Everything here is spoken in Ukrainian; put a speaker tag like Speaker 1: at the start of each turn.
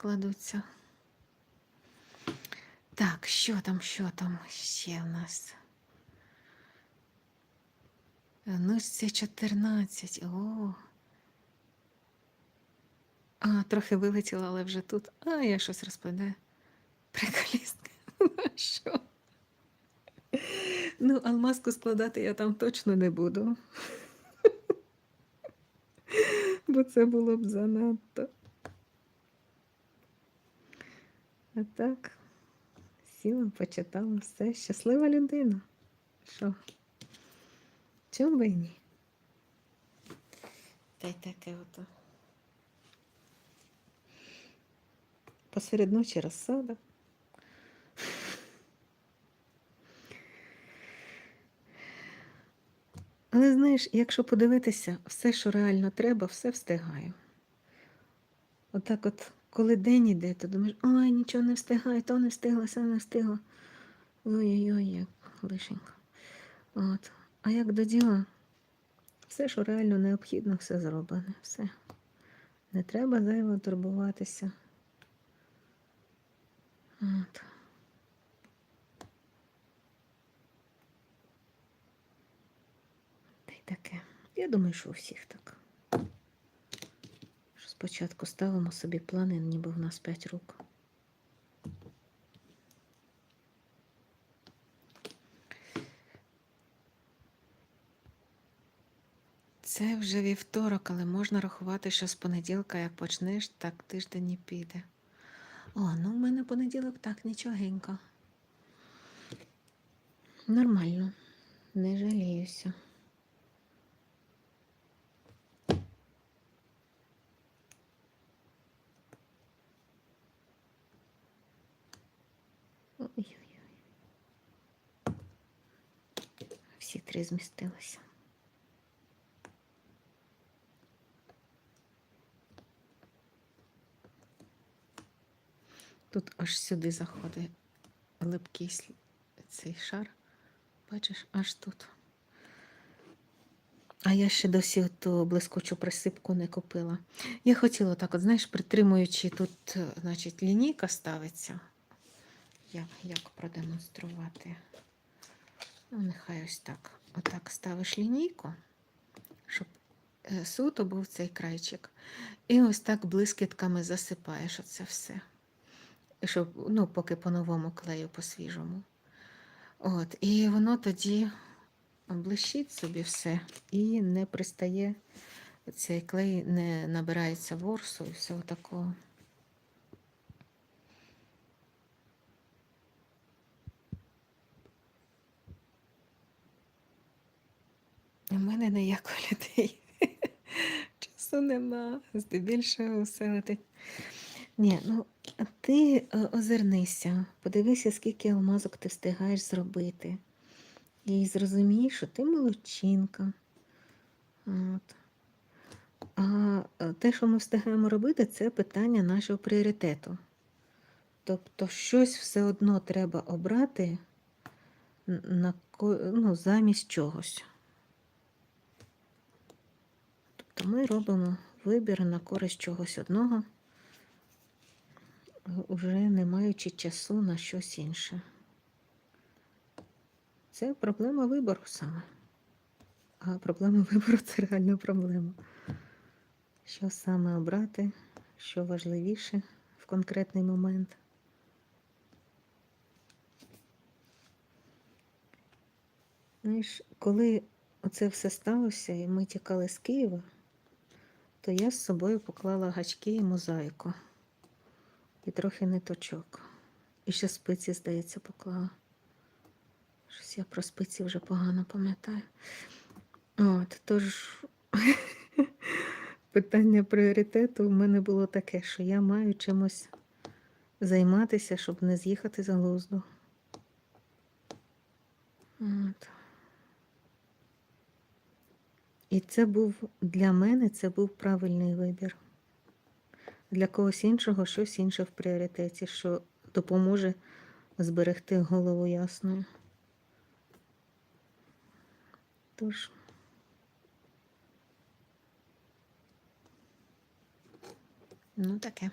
Speaker 1: кладуться. Так, що там, що там ще в нас? Ну, це 14. О. А, трохи вилетіла, але вже тут. А, я щось розповідаю. Приколістка. Ну, що? Ну, алмазку складати я там точно не буду. Бо це було б занадто. А так, сіла, почитала все. Щаслива людина. Що? Чому би і ні? Та й таке ото. Посеред ночі розсада. Але знаєш, якщо подивитися, все, що реально треба, все встигаю. Отак от, коли день іде, то думаєш, ой, нічого не встигаю, то не встигла, все не встигла. Ой-ой-ой, як лишенько. От. А як до діла, все, що реально необхідно, все зроблене. Все. Не треба зайво турбуватися. От. Та й таке. Я думаю, що у всіх так. Спочатку ставимо собі плани, ніби в нас 5 рук. Це вже вівторок, але можна рахувати, що з понеділка, як почнеш, так тиждень і піде. О, ну в мене понеділок так нічогенько. Нормально, не жаліюся. Ой-ой-ой. Всі три змістилися. Тут аж сюди заходить липкий цей шар. Бачиш, аж тут. А я ще досі ту блискучу присипку не купила. Я хотіла так, от, знаєш, притримуючи тут, е, значить, лінійка ставиться. Як, як продемонструвати? Ну, нехай ось так. Отак ставиш лінійку, щоб е, суто був цей крайчик. І ось так блискітками засипаєш оце все. Щоб, ну, поки по-новому клею, по-свіжому. От, і воно тоді блищить собі все і не пристає, цей клей не набирається ворсу і всього такого. У мене ніякої людей. Часу нема, здебільшого все летить. Ні, ну ти е, озирнися, подивися, скільки алмазок ти встигаєш зробити. І зрозумій, що ти молодчинка. От. А е, те, що ми встигаємо робити, це питання нашого пріоритету. Тобто щось все одно треба обрати на, ну, замість чогось. Тобто ми робимо вибір на користь чогось одного, вже не маючи часу на щось інше. Це проблема вибору саме. А проблема вибору це реальна проблема. Що саме обрати, що важливіше в конкретний момент. Знаєш, коли оце все сталося, і ми тікали з Києва, то я з собою поклала гачки і мозаїку. І трохи ниточок. І ще спиці, здається, поклала. Щось я про спиці вже погано пам'ятаю. От, тож питання пріоритету в мене було таке, що я маю чимось займатися, щоб не з'їхати з глузду. От. І це був для мене це був правильний вибір. Для когось іншого щось інше в пріоритеті, що допоможе зберегти голову ясною. Тож. Ну, таке.